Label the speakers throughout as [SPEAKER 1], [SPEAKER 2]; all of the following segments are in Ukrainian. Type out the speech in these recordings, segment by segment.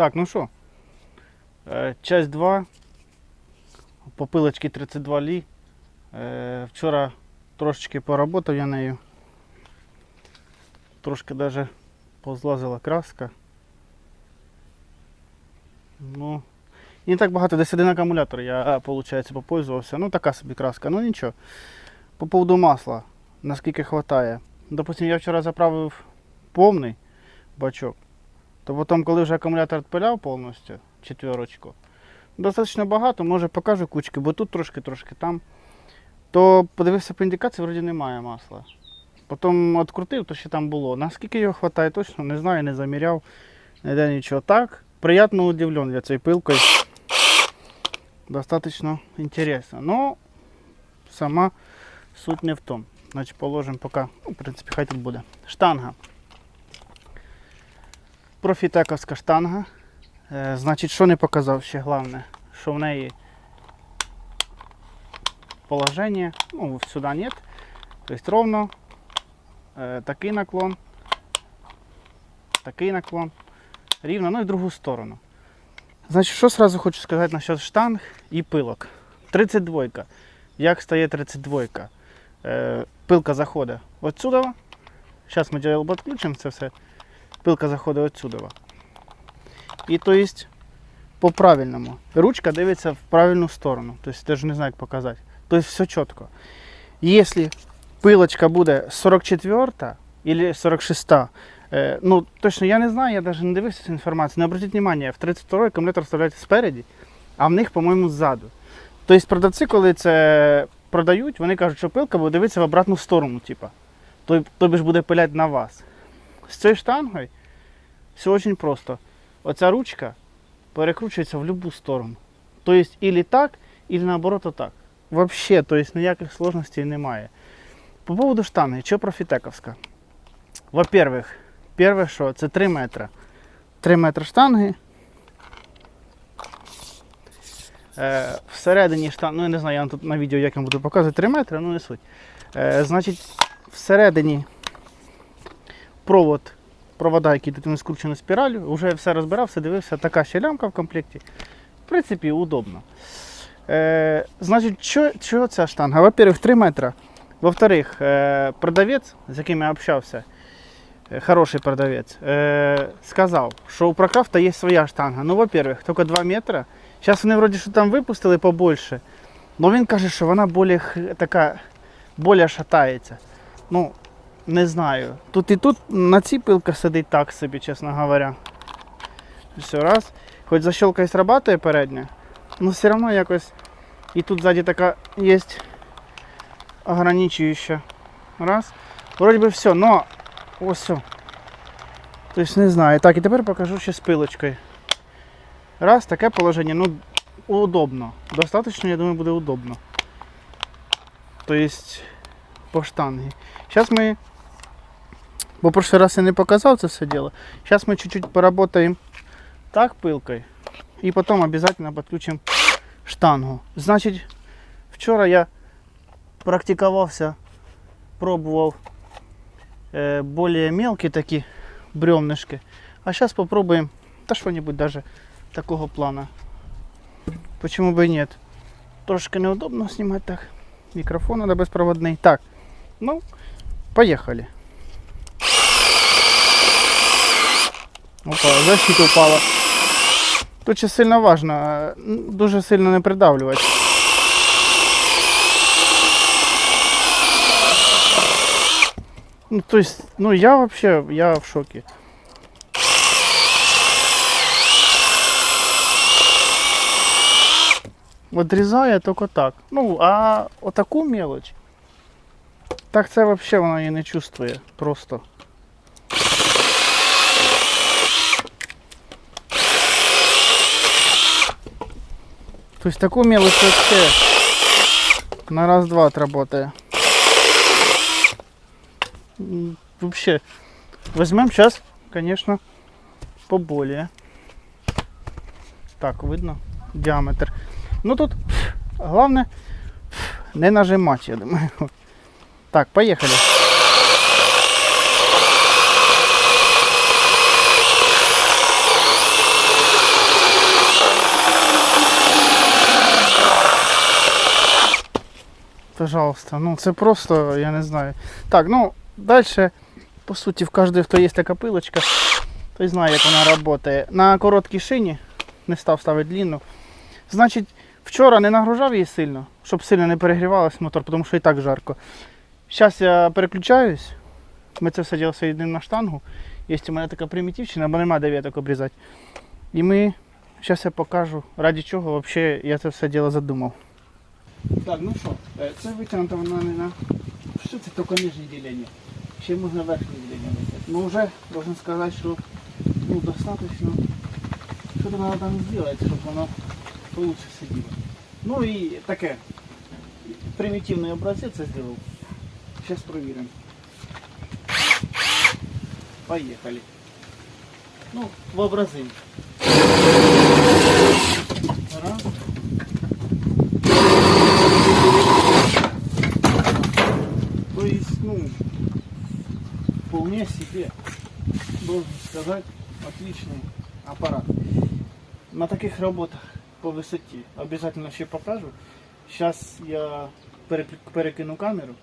[SPEAKER 1] Так, ну що, е, часть 2. Попилочки 32 лі. Е, Вчора трошечки поработав я нею. Трошки даже позлазила краска. Ну, не так багато, десь один акумулятор я, виходить, попользувався. Ну, така собі краска, ну нічого. По поводу масла, наскільки вистачає. Допустим, я вчора заправив повний бачок, то потім, коли вже акумулятор відпиляв повністю, четверочку, достатньо багато, може покажу кучки, бо тут трошки-трошки там. То подивився по індикації, вроді немає масла. Потім відкрутив, то ще там було. Наскільки його вистачає, точно не знаю, не заміряв, ніде нічого. Так, приємно удивлен я цією пилкою. Достаточно интересно. Но сама суть не в том. Значить, положимо поки, ну, в принципі, хай тут буде. Штанга. Профітековська штанга. Е, значить, що не показав ще головне, що в неї положення, ну, сюди нет. Тобто ровно е, такий наклон, такий наклон, рівно, ну і в другу сторону. Значить, що сразу хочу сказати насчет штанг і пилок. 32. Як стає 32? Е, пилка заходить отсюди. Зараз ми джерел підключимо це все. Пилка заходить отсюди. І то есть по правильному. Ручка дивиться в правильну сторону. Тобто даже не знаю, як показати. Тобто все чітко. Якщо пилочка буде 44 или 46, Е, ну, точно я не знаю, я навіть не дивився цю інформацію. Не обратіть увагу, в 32 акумулятор вставляють спереді, а в них, по-моєму, ззаду. Тобто продавці, коли це продають, вони кажуть, що пилка буде дивитися в обратну сторону. Тобі тобі ж буде пиляти на вас. З цією штангою все дуже просто. Оця ручка перекручується в будь-яку сторону. Тобто, ілі так, ілі наоборот отак. Взагалі, тобто ніяких сложностей немає. По поводу штанги, що профітековська? Во-первых, Перше, що це 3 метри. 3 метри штанги. Е, всередині штанги, ну я не знаю, я вам тут на відео як я буду показувати 3 метри, ну не суть. Е, значить, всередині провод, провода, які тут не скручені спіралю, вже все розбирав, все дивився, така ще лямка в комплекті. В принципі, удобно. Е, значить, що, що ця штанга? Во-первых, 3 метри. Во-вторых, е, продавець, з яким я общався, э, хороший продавец, э, сказав, що у Прокрафта є своя штанга. Ну, во-первых, тільки 2 метри. Зараз вони вроді що там випустили побольше. Но він каже, що вона більш х- така, більш шатається. Ну, не знаю. Тут і тут на цій пилка сидить так собі, чесно говоря. Все раз. Хоч защелка і срабатує передня, но все одно якось. І тут ззаді така є ограничуюча. Раз. Вроді би все, но Ось. все. Тобто не знаю. Так, і тепер покажу ще з пилочкою. Раз, таке положення, ну, удобно. Достаточно, я думаю, буде удобно. Тобто по штанги. Зараз ми. Бо прошлый раз я не показав це все дело. Зараз ми чуть-чуть поработаємо так пилкою. І потім обов'язково підключимо штангу. Значить, вчора я практикувався, пробував э, более мелкие такие бревнышки. А сейчас попробуем, да что-нибудь даже такого плана. Почему бы и нет? Трошки неудобно снимать так. Микрофон надо беспроводный. Так, ну, поехали. Опа, защита упала. Тут ще сильно важно, дуже сильно не придавлювати. Ну, то есть, ну я вообще, я в шоке. Отрізає тільки так. Ну, а отаку мелочь, так це взагалі вона її не чувствує просто. Тобто таку мелочь вообще на раз-два отработає. М, Вообще. Возьмем сейчас, конечно, поболее. Так, видно диаметр. Ну тут главное не нажимать, я думаю. Так, поехали. Пожалуйста. Ну це просто, я не знаю. Так, ну далі, по суті, в кожного, хто є така пилочка, той знає, як вона працює. На короткій шині не став ставити длинну. Значить, вчора не нагружав її сильно, щоб сильно не перегрівалась мотор, тому що і так жарко. Зараз я переключаюсь. Ми це все діло соєднимо на штангу. Є у мене така примітивщина, бо немає дев'яток обрізати. І ми, зараз я покажу, раді чого взагалі я це все діло задумав. Так, ну що, е, це витягнуто воно не на. Що це тільки нижнє ділення? Ще можна верхнє ділення висити. Ну вже можна сказати, що ну, достаточно. Що то треба там зробити, щоб воно лучше сиділо. Ну і таке. Примітивний образець я зробив. Зараз перевіримо. Поехали. Ну, вообразим. Раз. вполне себе, должен сказать, отличный аппарат. На таких работах по высоте обязательно еще покажу. Сейчас я переклю- перекину камеру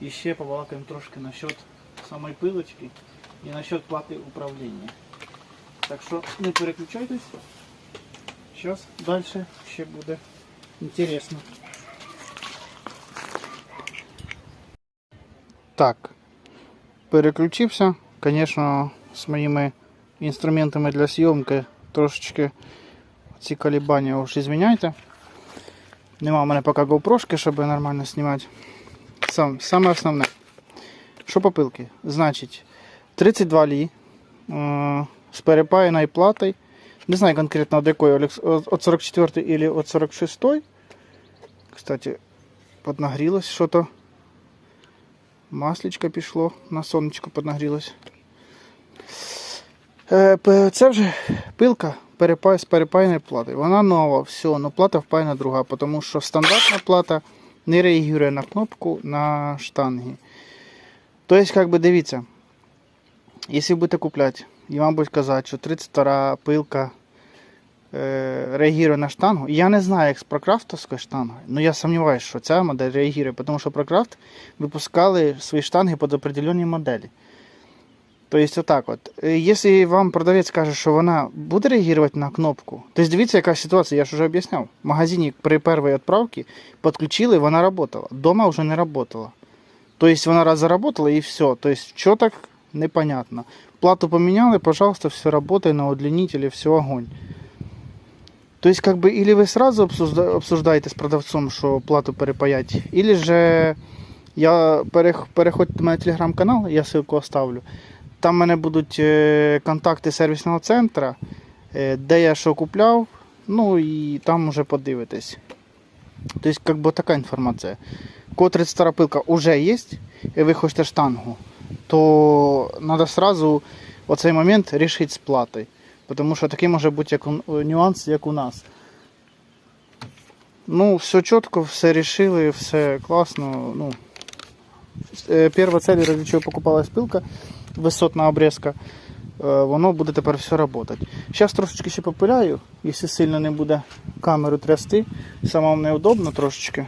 [SPEAKER 1] і ще побалакаємо трошки насчет самої пилочки і насчет плати управління. Так що не переключайтесь. Зараз далі ще буде інтересно. Так, переключився. Звісно, з моїми інструментами для зйомки трошечки ці колебання уж зміняйте. Нема в мене поки GoPro, щоб нормально знімати. Сам, саме основне. Що по пилки? Значить, 32 лі е, з перепаяною платою. Не знаю конкретно від якої, от 44 или от 46. Кстати, поднагрілось що-то. Масличко пішло, на сонечко поднагрілось. Е, Це вже пилка з перепаяною платою. Вона нова, все, але плата впаяна друга, тому що стандартна плата не реагує на кнопку на штанги. Тобто, як би дивіться, якщо будете купляти і вам будуть казати, що 32 пилка реагує на штангу, я не знаю, як з прокрафтовською штангою, але я сумніваюся, що ця модель реагує, тому що прокрафт випускали свої штанги під определені моделі. Тобто, отак от. Е, Якщо вам продавець каже, що вона буде реагувати на кнопку, то дивіться, яка ситуація, я ж вже об'ясняв. В магазині при першій відправці підключили, вона працювала. Дома вже не працювала. Тобто вона раз заработала і все. Тобто, що так непонятно. Плату поменяли, пожалуйста, все работает на удлинителе, все огонь. То есть, как бы, или вы сразу обсужда- обсуждаете с продавцом, що плату перепаять, или же я перех- переходьте до мене телеграм-канал, я ссылку оставлю. Там в мене будуть е, контакти сервісного центру, е, де я що купляв, ну і там вже подивитесь. Тобто, как бы така інформація. Котре стара пилка вже є, і ви хочете штангу, то треба сразу оцей момент рішити з платою. Тому що такий може бути як у- нюанс, як у нас. Ну, все чітко, все рішили, все класно. Ну, Е, Перша цель, ради чого покупалась пилка, висотна обрезка, е, воно буде тепер все працювати. Зараз трошечки ще попиляю, якщо сильно не буде камеру трясти, самому неудобно трошечки.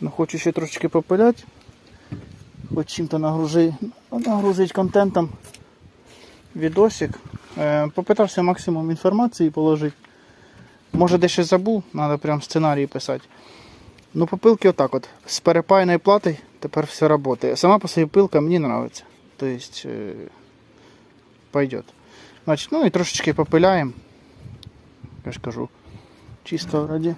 [SPEAKER 1] Ну, хочу ще трошечки попиляти. Хоч чим-то нагрузити контентом відосик. Е, Попитався максимум інформації положити. Може дещо забув, треба прям сценарій писати. Ну, попилки отак от. З перепайною платою тепер все працює. Сама по собі пилка мені подобається. Тобто, е, пойдет. Значить, ну і трошечки попиляємо. Я ж кажу, чисто раді.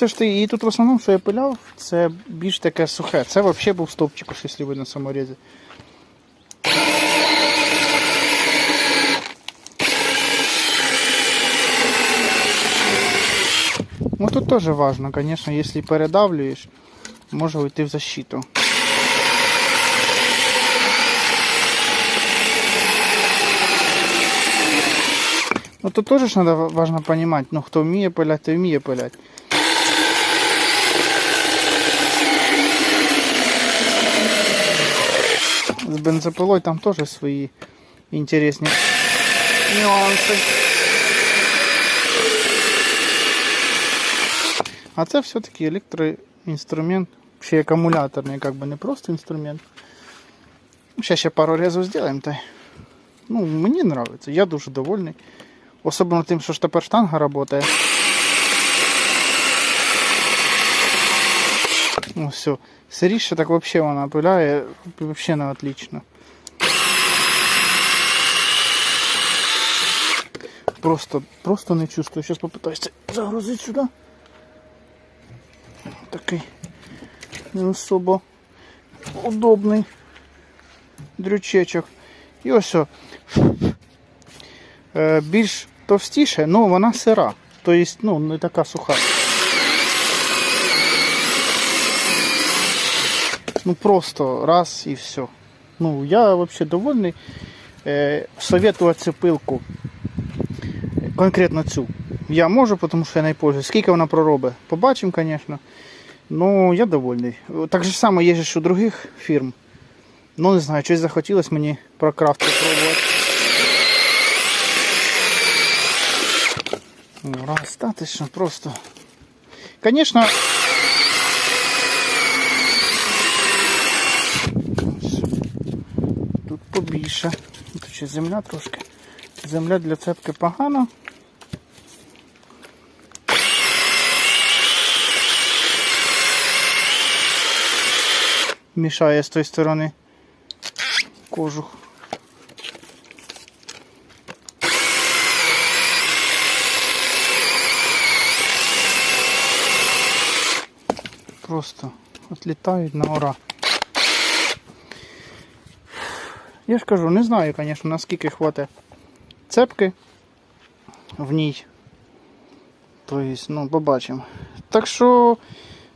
[SPEAKER 1] Ну, ж ти, і тут в основному, що я пиляв, це більш таке сухе. Це взагалі був стовпчик, ось, якщо ви на саморізі. Ну тут тоже важно, конечно, если передавливаешь, може уйти в защиту. Ну тут тоже ж надо важно понимать, ну хто вміє пилять, той вміє пилять. бензопилой там тоже свои интересные нюанси. А это все-таки електроінструмент, вообще аккумуляторный, как бы не просто инструмент. Сейчас еще пару резов сделаем-то. Ну, мне нравится, я дуже довольный, особенно тем, что ж тепер штанга працює. Все. Сиріше так взагалі вона пиляє, взагалі не отлично. Просто, просто не чувствую. Сейчас попытаюсь загрузить сюда. Такий не особо удобний дрючечок. І ось. о. Е, більш товстіше, але вона сира. Тобто, ну, не така суха. Ну просто раз і все. Ну, я вообще довольний. Е, советую пилку. Конкретно цю. Я можу, тому що я не пользуюсь. Скільки вона проробить, побачимо, звісно. Ну, я довольний. Так же само є ж у других фірм. Ну, не знаю, щось захотілося мені про крафт попробувати. Ну, раз, та просто. Звісно. Тут побільше. Тут ще земля трошки. Земля для цепки погана. Мішає з тої сторони кожух. Просто отлітають на ура. Я ж кажу, не знаю, звісно, наскільки хватить цепки в ній. Тобто, ну, побачимо. Так що,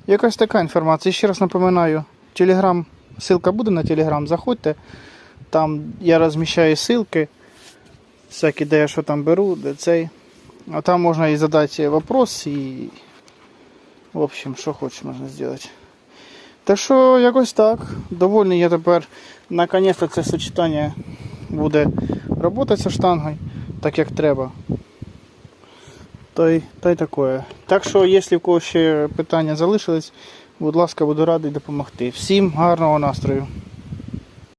[SPEAKER 1] якась така інформація. Ще раз напоминаю, телеграм, ссылка буде на телеграм, заходьте. Там я розміщаю ссылки, всякі, де я що там беру, де цей. А там можна і задати вопрос, і в общем, що хочеш можна зробити. Так що якось так. Довольний я тепер. Наконец-то це сочетання буде роботатися штангою, так як треба. Та й, та й таке. Так що, якщо в когось ще питання залишились, будь ласка, буду радий допомогти. Всім гарного настрою!